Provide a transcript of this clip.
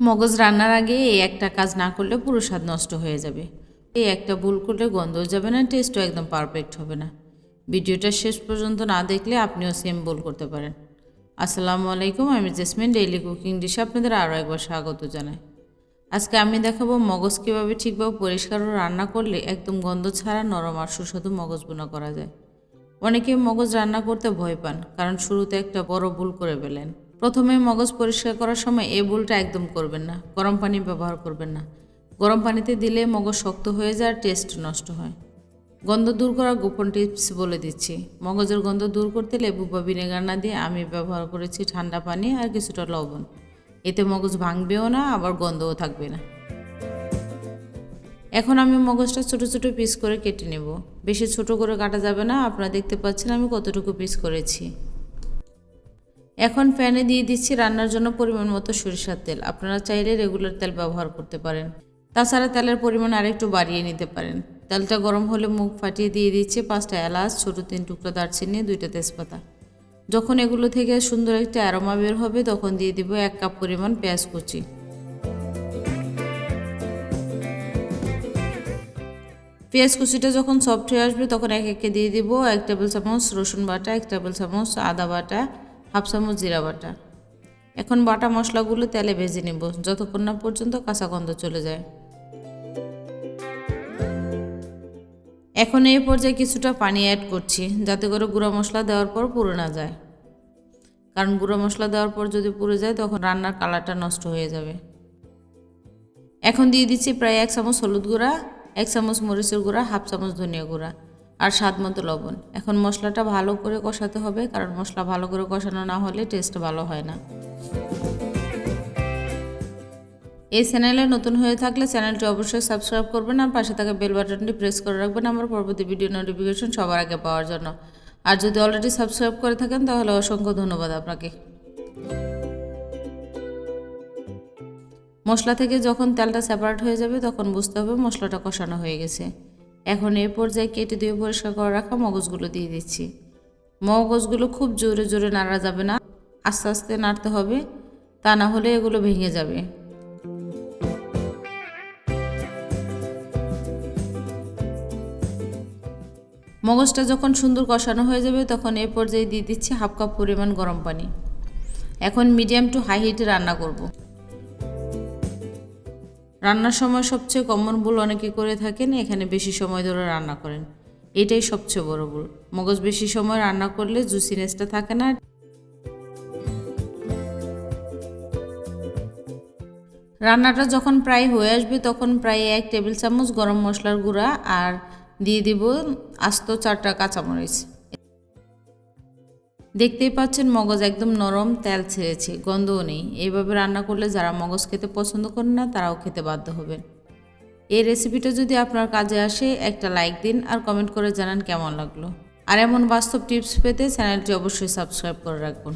মগজ রান্নার আগে এই একটা কাজ না করলে পুরো স্বাদ নষ্ট হয়ে যাবে। এই একটা ভুল করলে গন্ধও যাবে না টেস্টও একদম পারফেক্ট হবে না। ভিডিওটা শেষ পর্যন্ত না দেখলে আপনিও সেম ভুল করতে পারেন। আসসালামু আলাইকুম, আমি জেসমিন ডেইলি কুকিং ডিশে আপনাদের আরও একবার স্বাগত জানাই। আজকে আমি দেখাবো মগজ কীভাবে ঠিকভাবে পরিষ্কার রান্না করলে একদম গন্ধ ছাড়া নরম আর সুস্বাদু মগজ বোনা করা যায়। অনেকে মগজ রান্না করতে ভয় পান, কারণ শুরুতে একটা বড় ভুল করে ফেলেন। প্রথমে মগজ পরিষ্কার করার সময় এই ভুলটা একদম করবেন না। গরম পানি ব্যবহার করবেন না। গরম পানিতে দিলে মগজ শক্ত হয়ে যায় টেস্ট নষ্ট হয়। গন্ধ দূর করার গোপন টিপস বলে দিচ্ছি। মগজের গন্ধ দূর করতে লেবু বা ভিনেগার না দিয়ে আমি ব্যবহার করেছি ঠান্ডা পানি আর কিছুটা লবণ। এতে মগজ ভাঙবেও না, আবার গন্ধও থাকবে না। এখন আমি মগজটা ছোট ছোট পিস করে কেটে নেব। বেশি ছোট করে কাটা যাবে না। আপনারা দেখতে পাচ্ছেন আমি কতটুকু পিস করেছি। এখন প্যানে দিয়ে দিচ্ছি রান্নার জন্য পরিমাণ মতো সরিষার তেল। আপনারা চাইলে রেগুলার তেল ব্যবহার করতে পারেন। তাছাড়া তেলের পরিমাণ আরেকটু বাড়িয়ে নিতে পারেন। তেলটা গরম হলে মুখ ফাটিয়ে দিয়ে দিচ্ছি পাঁচটা এলাচ, ছোটো তিন টুকরো দারচিনি, দুইটা তেজপাতা। যখন এগুলো থেকে সুন্দর একটা অ্যারোমা বের হবে, তখন দিয়ে দিব এক কাপ পরিমাণ পেঁয়াজ কুচি। পেঁয়াজ কুচিটা যখন সফট হয়ে আসবে, তখন এক একে দিয়ে দিব এক টেবিল চামচ রসুন বাটা, এক টেবিল চামচ আদা বাটা হাফ চামচ জিরা বাটা। এখন বাটা মশলাগুলো তেলে ভেজে নেব, যতক্ষণ না পর্যন্ত কাঁচা গন্ধ চলে যায়। এখন এই পর্যায়ে কিছুটা পানি অ্যাড করছি, যাতে করে গুঁড়া মশলা দেওয়ার পর পুড়ে না যায়। কারণ গুঁড়া মশলা দেওয়ার পর যদি পুড়ে যায়, তখন রান্নার কালারটা নষ্ট হয়ে যাবে। এখন দিয়ে দিচ্ছি প্রায় এক চামচ হলুদ গুঁড়া, এক চামচ মরিচের গুঁড়া, হাফ চামচ ধনিয়া গুঁড়া। আর স্বাদ মতো লবণ। এখন মশলাটা ভালো করে কষাতে হবে, কারণ মশলা ভালো করে কষানো না হলে টেস্ট ভালো হয় না। এই চ্যানেলে নতুন হয়ে থাকলে চ্যানেলটি অবশ্যই সাবস্ক্রাইব করবেন আর পাশে থাকা বেল বাটনটি প্রেস করে রাখবেন আমার পরবর্তী ভিডিও নোটিফিকেশন সবার আগে পাওয়ার জন্য। আর যদি অলরেডি সাবস্ক্রাইব করে থাকেন, তাহলে অসংখ্য ধন্যবাদ আপনাকে। মশলা থেকে যখন তেলটা সেপারেট হয়ে যাবে, তখন বুঝতে হবে মশলাটা কষানো হয়ে গেছে। এখন এ পর্যায়ে কেটে দিয়ে পরিষ্কার করে রাখা মগজগুলো দিয়ে দিচ্ছি। মগজগুলো খুব জোরে জোরে নাড়া যাবে না, আস্তে আস্তে নাড়তে হবে, তা না হলে এগুলো ভেঙে যাবে। মগজটা যখন সুন্দর কষানো হয়ে যাবে, তখন এ পর্যায়ে দিয়ে দিচ্ছি হাফ কাপ পরিমাণ গরম পানি। এখন মিডিয়াম টু হাই হিটে রান্না করব। রান্নার সময় সবচেয়ে কমন ভুল অনেকে করে থাকেন, এখানে বেশি সময় ধরে রান্না করেন। এটাই সবচেয়ে বড় ভুল। মগজ বেশি সময় রান্না করলে জুসিনেসটা থাকে না। রান্নাটা যখন প্রায় হয়ে আসবে, তখন প্রায় এক টেবিল চামচ গরম মশলার গুঁড়া আর দিয়ে দিব আস্ত চারটা কাঁচামরিচ। দেখতেই পাচ্ছেন মগজ একদম নরম, তেল ছেড়েছে, গন্ধও নেই। এইভাবে রান্না করলে যারা মগজ খেতে পছন্দ করেন না, তারাও খেতে বাধ্য হবেন। এই রেসিপিটা যদি আপনার কাজে আসে, একটা লাইক দিন আর কমেন্ট করে জানান কেমন লাগল। আর এমন বাস্তব টিপস পেতে চ্যানেলটি অবশ্যই সাবস্ক্রাইব করে রাখুন।